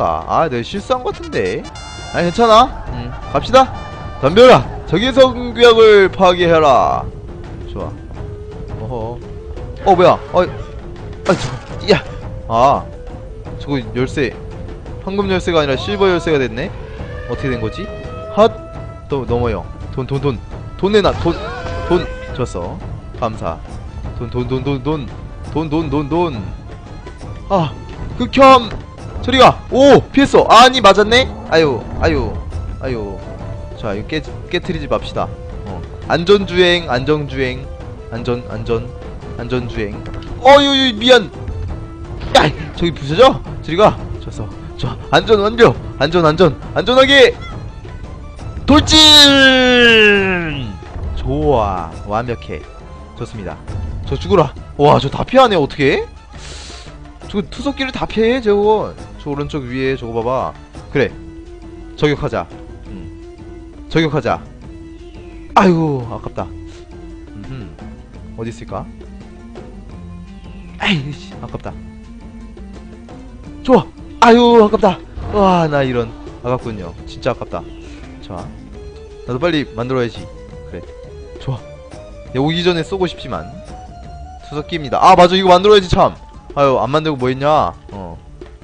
실수인가? 아, 내 실수한 것 같은데. 아, 괜찮아. 응. 갑시다. 덤벼라. 적외선 구역을 파괴해라. 좋아. 어허. 어, 뭐야? 어, 아, 저, 야. 아, 저거 열쇠. 황금 열쇠가 아니라 실버 열쇠가 됐네. 어떻게 된 거지? 핫. 또 넘어요. 돈, 돈, 돈. 돈 내놔. 돈, 돈. 줬어. 감사. 돈, 돈, 돈, 돈, 돈. 돈, 돈, 돈, 돈. 아, 극혐! 저리가. 오, 피했어. 아니 맞았네. 아유, 아유, 아유. 자, 이거 깨, 깨트리지 맙시다. 어, 안전주행, 안정주행, 안전, 안전, 안전주행. 어유 미안. 야, 저기 부서져. 저리가. 졌어. 저 안전 완료. 안전 안전 안전하게. 돌진. 좋아. 완벽해. 좋습니다. 저 죽어라. 와, 저 다 피하네. 어떻게? 저 투석기를 다 피해. 저거. 저 오른쪽 위에 저거 봐봐. 그래. 저격하자. 음. 저격하자. 아이고, 아깝다. 음흠. 어디 있을까? 아이씨 아깝다 좋아 아유 아깝다 와 나 이런 아깝군요 진짜 아깝다 좋아 나도 빨리 만들어야지 그래 좋아 야, 오기 전에 쏘고 싶지만 수석기입니다 아 맞아 이거 만들어야지 참 아유 안 만들고 뭐 했냐 어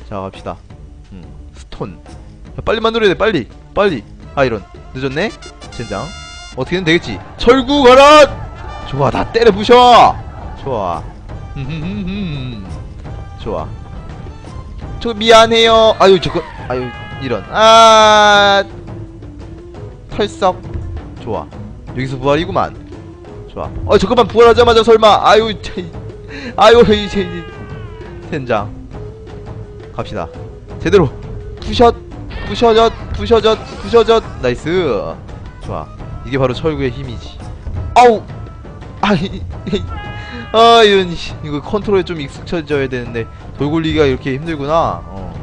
자 갑시다 음 스톤 야, 빨리 만들어야 돼 빨리 빨리 아 이런 늦었네 젠장 어떻게든 되겠지 철구 가라 좋아 다 때려 부셔 좋아. 좋아. 저 미안해요. 아유 저거 아유 이런 아 털썩. 좋아. 여기서 부활이구만. 좋아. 어 잠깐만 부활하자마자 설마 아유 저, 아유 이제 텐장 갑시다. 제대로. 부셔 부셔졌 부셔졌 부셔졌 나이스. 좋아. 이게 바로 철구의 힘이지. 아우! 아이 아 이런 씨, 이거 컨트롤에 좀 익숙해져야 되는데 돌굴리기가 이렇게 힘들구나. 어.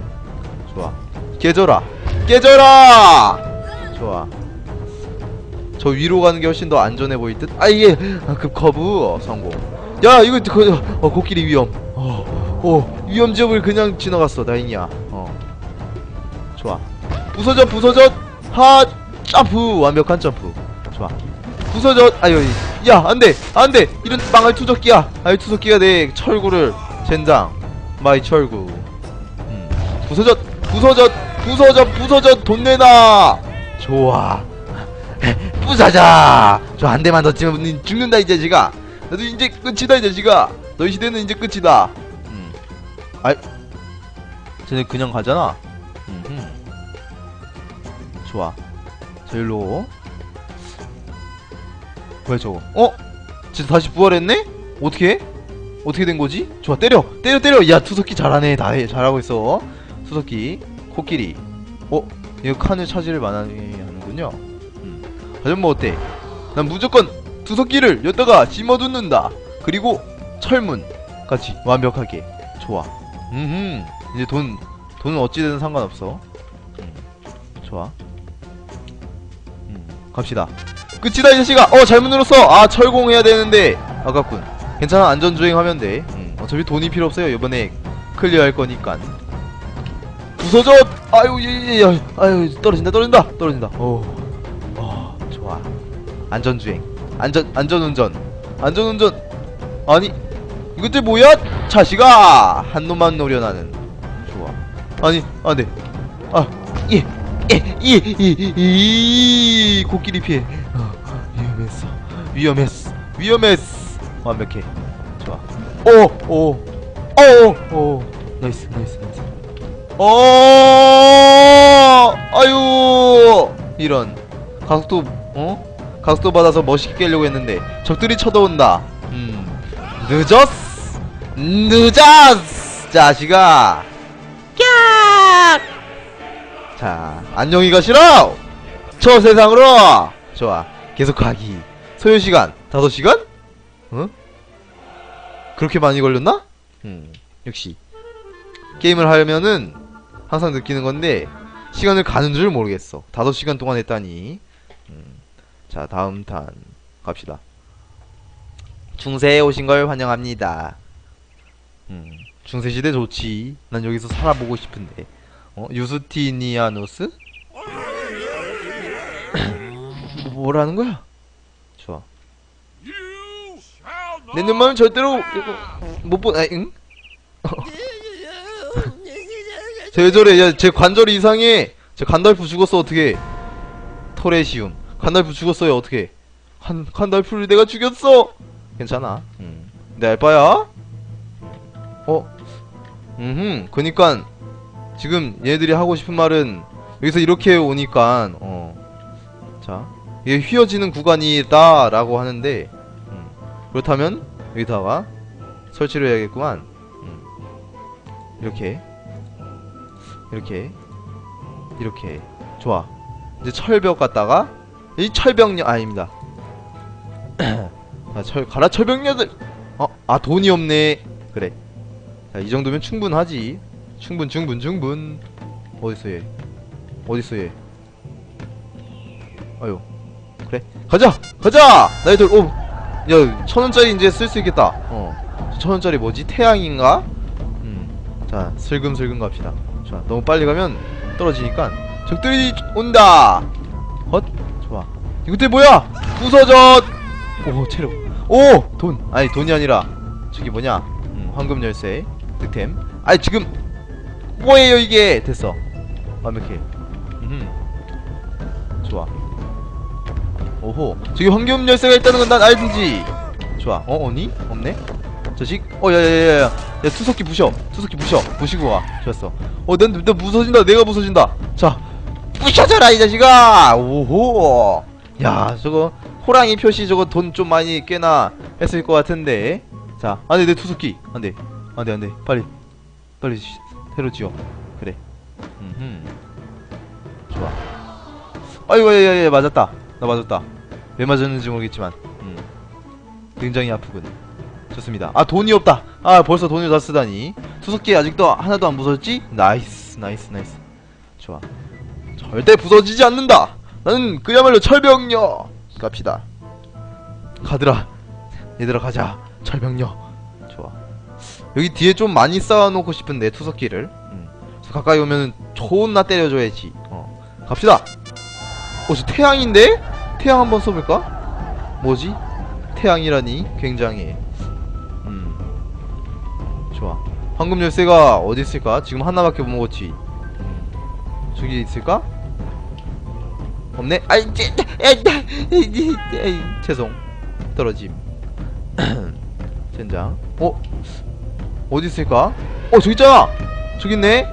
좋아. 깨져라. 깨져라! 좋아. 저 위로 가는 게 훨씬 더 안전해 보일 듯 아 이게 아, 급 커브. 어, 성공. 야 이거 그, 어, 코끼리 위험. 어, 어 위험 지역을 그냥 지나갔어 다행이야. 어. 좋아. 부서져 부서져 하 점프. 완벽한 점프. 좋아. 부서져 아유 야 안돼 안돼. 이런 망할 투적기야. 아이 투적기가 내 철구를 젠장. 마이 철구. 음. 부서져 부서져 부서져 부서져 돈 내놔. 좋아. 부사자. 저한 대만 더 치면 니 죽는다 이 자식아. 나도 이제 끝이다 이 자식아. 너희 시대는 이제 끝이다. 음. 아이 쟤네 그냥 가잖아 음흠. 좋아 저 일로 뭐야 저거 어? 진짜 다시 부활했네? 어떻게? 어떻게 된 거지? 좋아 때려 때려 때려 야 투석기 잘하네 다 해, 잘하고 있어 투석기 코끼리 어? 이거 칸을 차지를 많이 하는군요 음. 하지만 뭐 어때 난 무조건 투석기를 여기다가 심어두는다 그리고 철문 같이 완벽하게 좋아 음 이제 돈 돈은 어찌되든 상관없어. 음. 좋아. 음. 갑시다. 끝이다 이 자식아. 어 잘못 눌렀어. 아 철공해야 되는데. 아깝군. 괜찮아 안전주행하면 돼. 음, 어차피 돈이 필요 없어요. 이번에 클리어할 거니까. 부서져! 아유 예예 예. 아유 떨어진다 떨어진다 떨어진다. 오. 어, 좋아. 안전주행. 안전 안전운전. 안전운전. 아니 이것들 뭐야? 자식아! 한 놈만 노려나는 좋아. 아니 안돼 아예예이이 코끼리 피해. 어, 위험했어. 위험했어. 위험했어. 완벽해. 좋아. 오 오 오오 오, 나이스 나이스 나이스. 어! 아유! 이런. 가속도 어? 가속도 받아서 멋있게 깨려고 했는데 적들이 쳐다온다. 음. 늦었어 늦었어 자식아. 자 안녕히 가시라. 저 세상으로. 좋아. 계속하기. 소요시간. 5시간? 어? 그렇게 많이 걸렸나? 음 역시. 게임을 하려면은 항상 느끼는 건데 시간을 가는 줄 모르겠어. 5시간 동안 했다니. 음. 자 다음 탄 갑시다. 중세에 오신 걸 환영합니다 음. 중세시대 좋지 난 여기서 살아보고 싶은데 어? 유스티니아누스? 뭐, 뭐라는 거야? 좋아. 내 눈만은 절대로 못 본, 아, 응? 쟤왜 저래? 야, 제 관절이 이상해. 제 간달프 죽었어, 어떻게? 토레시움. 간달프 죽었어요, 어떻게? 한, 간달프를 내가 죽였어! 괜찮아. 음. 내 알바야? 어? 음, 그니까, 지금 얘네들이 하고 싶은 말은, 여기서 이렇게 오니까, 어. 자. 이게 휘어지는 구간이다, 라고 하는데, 음. 그렇다면, 여기다가, 설치를 해야겠구만. 음. 이렇게. 이렇게. 이렇게. 좋아. 이제 철벽 갔다가, 이 철벽녀, 아닙니다. 아, 철, 가라 철벽녀들! 어, 아, 돈이 없네. 그래. 자, 이 정도면 충분하지. 충분, 충분, 충분. 어딨어, 얘? 어딨어, 얘? 아유. 그래. 가자! 가자! 나의 돌, 오! 야, 천 원짜리 이제 쓸 수 있겠다. 어. 천 원짜리 뭐지? 태양인가? 음. 자, 슬금슬금 갑시다. 좋아. 너무 빨리 가면 떨어지니까. 적들이 온다! 헛? 좋아. 이것들 뭐야? 부서져! 오, 체력. 오! 돈! 아니, 돈이 아니라. 저기 뭐냐? 음, 황금 열쇠. 득템. 아니, 지금. 뭐예요, 이게? 됐어. 완벽해. 음. 좋아. 오호. 저기 황금 열쇠가 있다는 건 난 알든지. 좋아. 어, 오니? 없네? 자식. 어, 야, 야, 야, 야. 야, 투석기 부셔. 투석기 부셔. 부시고 와. 좋았어. 어, 난, 난 부서진다. 내가 부서진다. 자. 부셔져라, 이 자식아! 오호. 야, 저거. 호랑이 표시 저거 돈 좀 많이 꽤나 했을 것 같은데. 자. 안 돼, 내 투석기. 안 돼. 안 돼, 안 돼. 빨리. 빨리 시- 새로 지어. 그래. 음 좋아. 아이고, 야, 야, 야, 맞았다. 나 맞았다. 왜 맞았는지 모르겠지만. 음. 굉장히 아프군. 좋습니다. 아, 돈이 없다. 아, 벌써 돈을 다 쓰다니. 투석기 아직도 하나도 안 부서졌지? 나이스, 나이스, 나이스. 좋아. 절대 부서지지 않는다. 나는 그야말로 철벽녀. 갑시다. 가드라. 얘들아 가자. 철벽녀. 여기 뒤에 좀 많이 쌓아놓고 싶은데 투석기를. 음. 가까이 오면 존나 때려줘야지. 어. 갑시다. 어, 저 태양인데? 태양 한번 써볼까? 뭐지? 태양이라니 굉장해. 음. 좋아. 황금 열쇠가 어디 있을까? 지금 하나밖에 못 먹었지. 음. 저기 있을까? 없네. 아이, 에이, 죄송. 떨어짐. 젠장. 어? 어디 있을까? 어, 저기 있잖아. 저기 있네.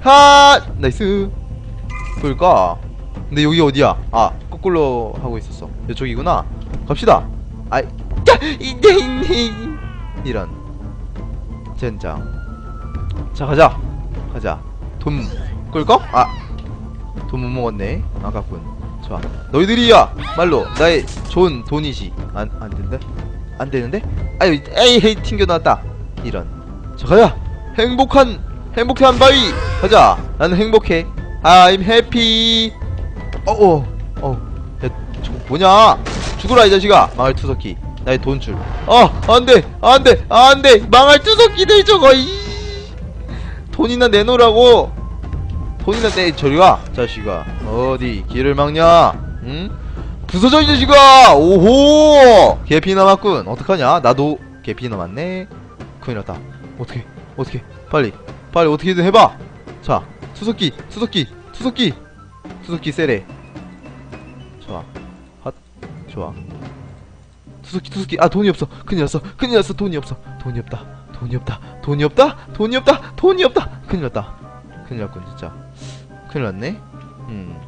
하, 나이스. 볼까? 근데 여기 어디야? 아, 거꾸로 하고 있었어. 이쪽이구나. 갑시다. 아이, 이런. 젠장. 자, 가자. 가자. 돈 끌까? 아, 돈 못 먹었네. 아깝군. 좋아. 너희들이야. 말로 나의 좋은 돈이지. 안, 안 된다. 안 되는데? 아유, 에이, 헤이 튕겨 나왔다. 이런. 자, 가자. 행복한, 행복한 바위. 가자. 나는 행복해. I'm happy. 어, 어, 어. 야, 저거 뭐냐? 죽어라 이 자식아. 망할 투석기. 나의 돈줄. 아, 안 돼, 안 돼, 안 돼. 망할 투석기들 저거. 이. 돈이나 내놓으라고. 돈이나 내 저리 와 자식아 어디 길을 막냐 응 부서져 이 자식아 오호 개피 남았군 어떡하냐 나도 개피 남았네 큰일 났다. 어떻게 어떻게 빨리 빨리 어떻게든 해봐! 자 수석기 수석기 수석기 수석기 세례 좋아. 핫 좋아. 투석기 투석기 아 돈이 없어. 큰일 났어. 큰일 났어. 돈이 없어. 돈이 없다. 돈이 없다. 돈이 없다. 돈이 없다. 돈이 없다. 큰일 났다. 큰일 났군 진짜. 큰일 났네. 음.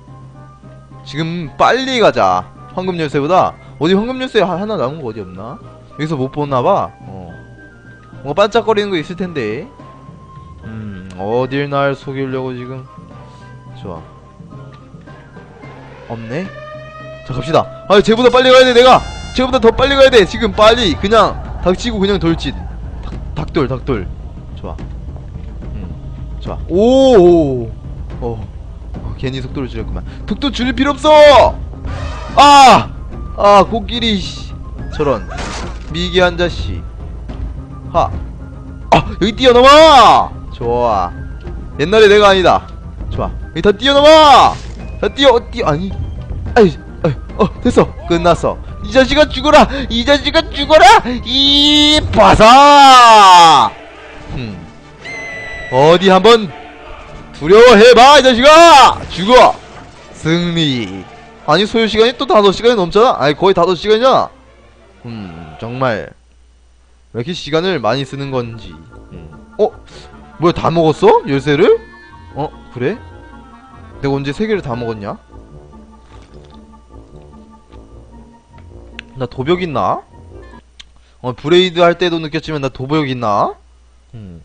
지금 빨리 가자. 황금 열쇠보다. 어디 황금 열쇠 하- 하나 남은 거 어디 없나? 여기서 못 보나봐. 어 뭔가 반짝거리는 거 있을 텐데. 음 어딜 날 속이려고 지금. 좋아. 없네. 자 갑시다. 아 쟤보다 빨리 가야 돼 내가. 쟤보다 더 빨리 가야 돼. 지금 빨리 그냥 닥치고 그냥 돌진 닭, 닭돌 닭돌. 좋아. 음 좋아. 오오 어, 어, 괜히 속도를 줄였구만. 속도 줄일 필요 없어! 아! 아 코끼리 씨. 저런. 미개한 자식 하. 아! 여기 뛰어넘어! 좋아. 옛날에 내가 아니다. 좋아. 여기 다 뛰어넘어! 다 뛰어 뛰어. 아니. 아이 어 됐어. 끝났어. 이 자식아 죽어라! 이 자식아 죽어라! 이 바사 흠. 어디 한번 두려워해봐 이 자식아! 죽어! 승리. 아니 소요 시간이 또 5시간이 넘잖아? 아니 거의 5시간이잖아. 음 정말 왜 이렇게 시간을 많이 쓰는 건지 음. 어? 뭐야 다 먹었어? 열쇠를? 어 그래? 내가 언제 세 개를 다 먹었냐? 나 도벽 있나? 어 브레이드 할 때도 느꼈지만 나 도벽 있나? 음.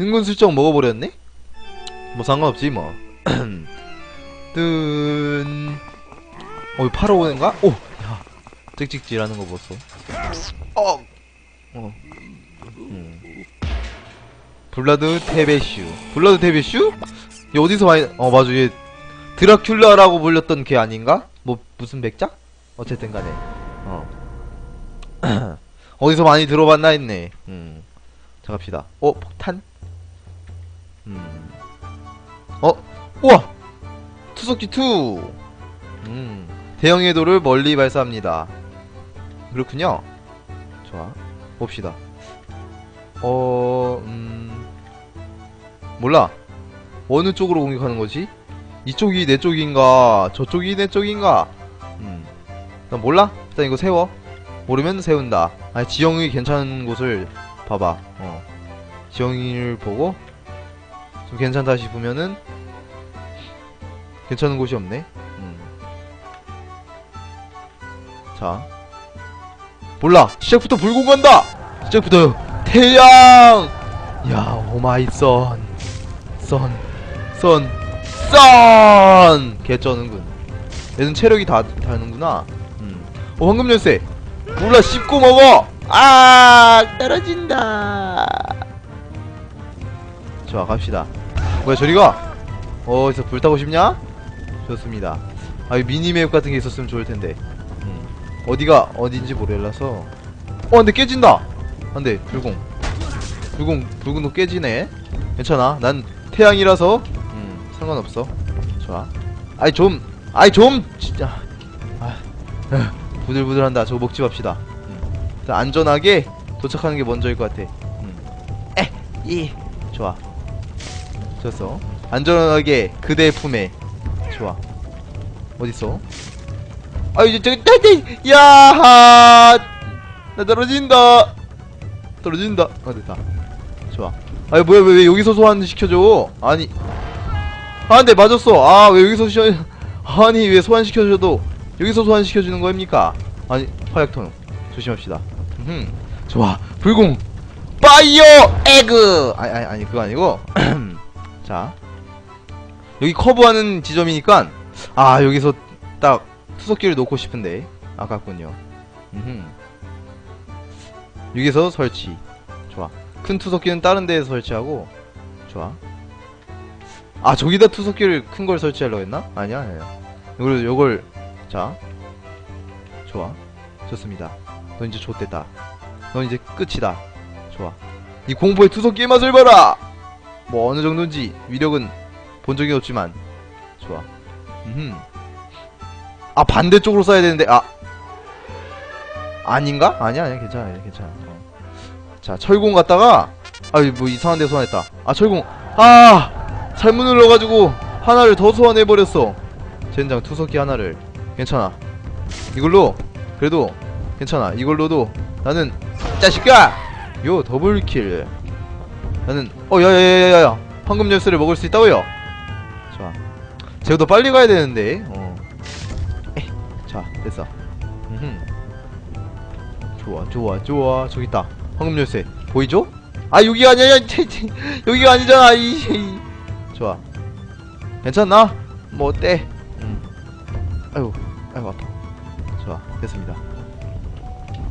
은근슬쩍 먹어버렸네? 뭐 상관없지 뭐 뜬... 어, 파러 오는가? 오! 야, 찍찍질하는 거 보소. 어! 어. 음. 블라드 테베슈. 블라드 테베슈? 얘 어디서 많이, 어, 맞아. 얘 드라큘라라고 불렸던 걔 아닌가? 뭐, 무슨 백작? 어쨌든 간에. 어. 어디서 많이 들어봤나 했네. 음. 자, 갑시다. 어, 폭탄? 음. 어? 우와! 투석기 2! 음. 대형 해도를 멀리 발사합니다. 그렇군요. 좋아. 봅시다. 어, 음. 몰라. 어느 쪽으로 공격하는 거지? 이쪽이 내 쪽인가? 저쪽이 내 쪽인가? 음. 난 몰라? 일단 이거 세워. 모르면 세운다. 아니, 지형이 괜찮은 곳을 봐봐. 어. 지형을 보고, 좀 괜찮다 싶으면은, 괜찮은 곳이 없네. 음. 자. 몰라. 시작부터 불고 간다! 시작부터 태양! 야, 오마이 선. 선. 선. 선! 개쩌는군. 얘는 체력이 다 다는구나. 음. 어, 황금 열쇠. 몰라, 씹고 먹어! 아! 떨어진다! 좋아, 갑시다. 뭐야, 저리 가! 어, 어디서 불 타고 싶냐? 좋습니다. 아, 이 미니맵 같은 게 있었으면 좋을 텐데. 음. 어디가 어딘지 모르겠라서. 어, 근데 깨진다. 안돼, 불공. 불공, 불공도 깨지네. 괜찮아. 난 태양이라서 음, 상관없어. 좋아. 아이 좀, 아이 좀 진짜. 아, 에휴, 부들부들한다. 저거 먹지 맙시다. 음. 안전하게 도착하는 게 먼저일 것 같아. 음. 에, 이, 좋아. 좋았어. 안전하게 그대의 품에 좋아 어딨어 아 이제 저기 따따 야하. 나 떨어진다. 떨어진다. 아 됐다. 좋아. 아니 뭐야 왜, 왜 여기서 소환 시켜줘? 아니. 아 근데 맞았어. 아 왜 여기서 시 아니 왜 소환 시켜줘도 여기서 소환 시켜주는 거입니까? 아니 화약통. 조심합시다. 음 좋아. 불공. 파이어 에그. 아니 아니 아니 그거 아니고. 자. 여기 커브하는 지점이니까 아 여기서 딱 투석기를 놓고 싶은데 아깝군요. 음흠. 여기서 설치. 좋아. 큰 투석기는 다른 데에서 설치하고. 좋아. 아 저기다 투석기를 큰 걸 설치하려고 했나? 아니야 아니야. 요걸 요걸 자. 좋아. 좋습니다. 너 이제 좆됐다. 너 이제 끝이다. 좋아. 이 공포의 투석기의 맛을 봐라! 뭐 어느 정도인지 위력은 본 적이 없지만. 좋아. 음흠. 아 반대쪽으로 써야 되는데 아. 아닌가? 아니야 아니야 괜찮아 괜찮아. 어. 자 철공 갔다가 아뭐 이상한 데 소환했다. 아 철공. 아 잘못 눌러가지고 하나를 더 소환해버렸어. 젠장 투석기 하나를. 괜찮아. 이걸로 그래도 괜찮아. 이걸로도 나는 자식아! 요 더블킬. 나는 어 야야야야야. 황금 열쇠를 먹을 수 있다고요? 좋아 쟤도 빨리 가야 되는데 어. 자 됐어. 음흠. 좋아 좋아 좋아. 저기 있다. 황금 열쇠. 보이죠? 아 여기가 아니야. 여기가 아니잖아. 이, 이. 좋아. 괜찮나? 뭐 어때? 음. 아이고 아이고 아파 좋아 됐습니다.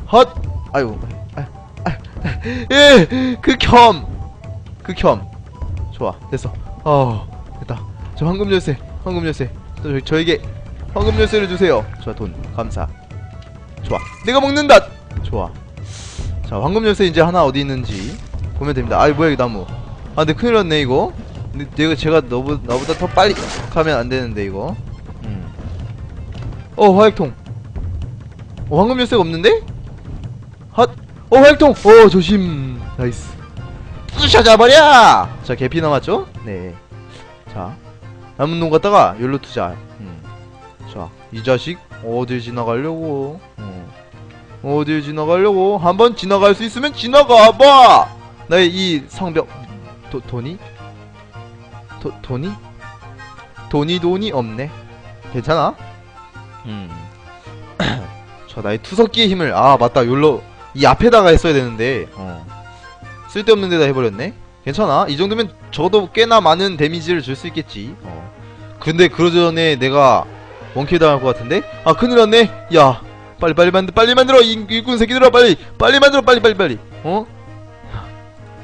헛! 아이고 아이고 예 극혐 극혐 좋아 됐어. 어 됐다. 저 황금 열쇠 황금 열쇠. 저, 저에게 황금 열쇠를 주세요. 좋아 돈. 감사. 좋아. 내가 먹는다 좋아. 자 황금 열쇠 이제 하나 어디 있는지 보면 됩니다. 아이 뭐야 이 나무. 아 근데 큰일 났네 이거. 근데 내가 제가 너보, 나보다 더 빨리 가면 안 되는데 이거. 음. 어 화약통. 어 황금 열쇠가 없는데? 핫! 어 화약통! 어 조심. 나이스. 부셔져버려! 자 개피 남았죠? 네자 남은 놈 갖다가 열로 투자. 음. 자이 자식 어딜 지나가려고 어. 어딜 지나가려고 한번 지나갈 수 있으면 지나가봐 나의 이 성벽 도, 돈이? 도, 돈이? 돈이 돈이 없네 괜찮아? 음. 저 나의 투석기의 힘을 아 맞다 욜로 이 앞에다가 했어야 되는데 어. 쓸데없는 데다 해버렸네 괜찮아 이 정도면 적어도 꽤나 많은 데미지를 줄 수 있겠지 어. 근데 그 전에 내가 원킬 당할 것 같은데? 아 큰일 났네. 야 빨리 빨리 만들 빨리 만들어. 이- 일꾼 새끼들아 빨리. 빨리 만들어 빨리 빨리 빨리. 어?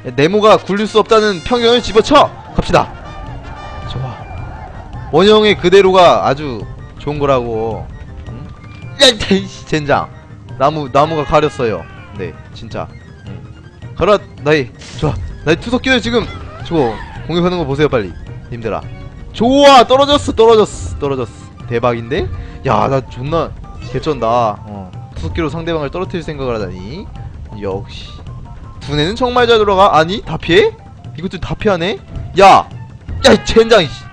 야, 네모가 굴릴 수 없다는 평형을 집어쳐. 갑시다. 좋아. 원형의 그대로가 아주 좋은 거라고. 응? 야 젠장. 나무 나무가 가렸어요. 네 진짜. 응. 가라 나이. 좋아. 나이 투석기들 지금. 저거 공격하는 거 보세요 빨리. 님들아. 좋아! 떨어졌어 떨어졌어 떨어졌어 대박인데? 야 나 존나 개쩐다. 어 투석기로 상대방을 떨어뜨릴 생각을 하다니. 역시. 두뇌는 정말 잘 돌아가. 아니 다 피해? 이것들 다 피하네? 야야 젠장 이씨.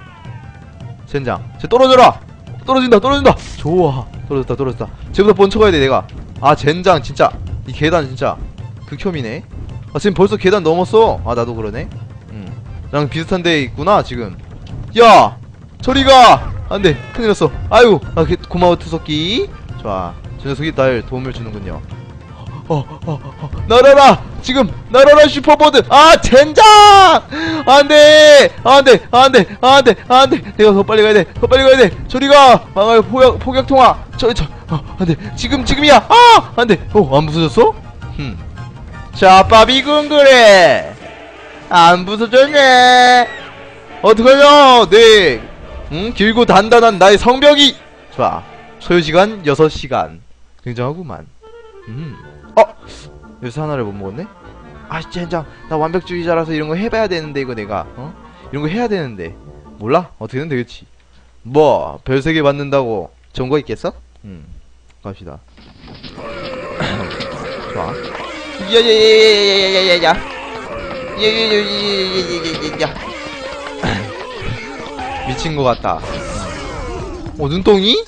젠장. 쟤 떨어져라! 떨어진다 떨어진다! 좋아. 떨어졌다 떨어졌다. 쟤보다 먼저 가야 돼 내가. 아 젠장 진짜. 이 계단 진짜. 극혐이네. 아 지금 벌써 계단 넘었어. 아 나도 그러네. 음 나랑 비슷한 데 있구나 지금. 야! 저리가 안돼 큰일 났어 아이고 아 그- 고마워 투석기 좋아 저 녀석이 날 도움을 주는군요 어, 어, 어, 날아라! 지금, 날아라, 슈퍼보드! 아, 젠장! 안 돼! 안 돼! 안 돼! 안 돼! 안 돼! 내가 더 빨리 가야 돼! 더 빨리 가야 돼! 저리 가! 망할 포격, 포격 통화! 저, 저, 어, 안 돼! 지금, 지금이야! 아! 안 돼! 어, 안 부서졌어? 흠. 자, 빠비군 그래! 안 부서졌네! 어떡하냐! 네! 응? 길고 단단한 나의 성벽이! 좋아. 소요시간 6시간. 굉장하구만. 음. 어! 요새 하나를 못 먹었네? 아 젠장 나 완벽주의자라서 이런 거 해봐야 되는데 이거 내가 어? 이런 거 해야 되는데 몰라? 어떻게든 되겠지 뭐 별세개 받는다고 좋은 거 있겠어? 음 갑시다 좋아 야야야야야야야야야 야야야야야야야야 미친 거 같다 어 눈덩이?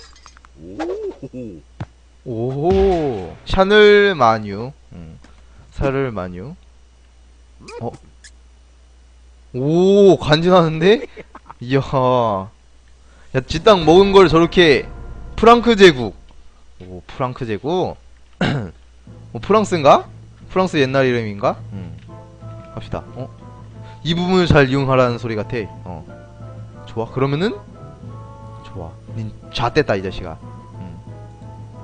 오 샤넬 마뉴 음. 샤넬 마뉴 어? 오 간지나는데? 이야 야 지땅 먹은 걸 저렇게 프랑크 제국 오 프랑크 제국 어 프랑스인가? 프랑스 옛날 이름인가? 음. 갑시다 어? 이 부분을 잘 이용하라는 소리 같아 어 좋아. 그러면은 좋아. 닌 잣됐다 이 자식아.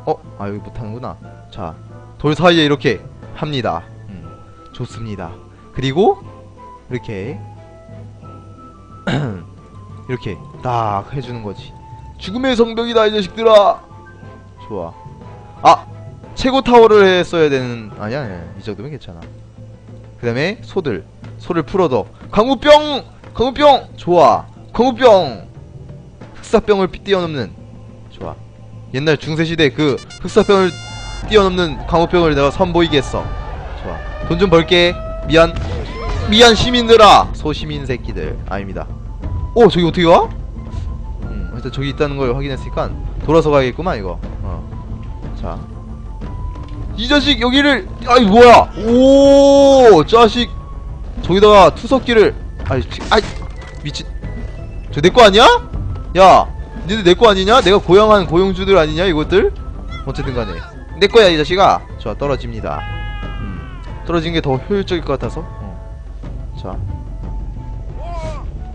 어? 아 여기 못하는구나. 자 돌 사이에 이렇게 합니다. 음, 좋습니다. 그리고 이렇게 이렇게 딱 해주는 거지. 죽음의 성벽이다 이 자식들아! 좋아. 아! 최고 타워를 했어야 되는 아니야 아니야. 이 정도면 괜찮아. 그 다음에 소들. 소를 풀어도 강우병! 강우병! 좋아 강우병 흑사병을 뛰어넘는 좋아. 옛날 중세시대 그 흑사병을 뛰어넘는 강호병을 내가 선보이겠어. 좋아. 돈 좀 벌게. 미안. 미안 시민들아. 소시민 새끼들. 아닙니다. 오 저기 어떻게 가? 음 일단 저기 있다는 걸 확인했으니까 돌아서 가야겠구만 이거. 어자. 이 자식 여기를 아이 뭐야? 오 자식. 저기다가 투석기를 아이 피- 아이 미친 저 내 거 아니야? 야 니네 내 거 아니냐? 내가 고용한 고용주들 아니냐 이것들? 어쨌든 간에. 내 거야 이 자식아. 좋아 떨어집니다. 음, 떨어지는 게 더 효율적일 것 같아서. 어. 자.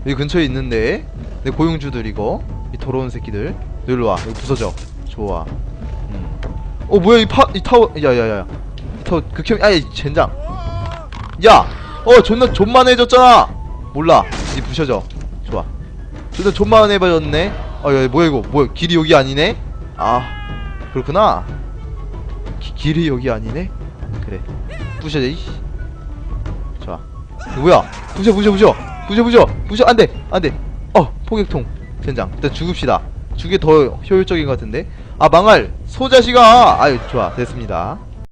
여기 근처에 있는데 내 고용주들 이거 이 더러운 새끼들. 너 일로 와. 여기 부서져. 좋아. 음. 어 뭐야 이 파 이 타워 야야야야 이 타워 극혐 아이 젠장. 야 어 존나 존만해졌잖아! 몰라. 이 부셔져 좋아 존나 존만 해버렸네. 아야 뭐야 이거? 뭐야 길이 여기 아니네? 아 그렇구나. 기, 길이 여기 아니네? 그래. 부셔져 이씨. 좋아. 뭐야? 부셔 부셔 부셔. 부셔 부셔. 부셔 안돼 안돼. 어 포격통. 젠장. 일단 죽읍시다. 죽게 더 효율적인 것 같은데. 아 망할. 소자식아! 아유 좋아. 됐습니다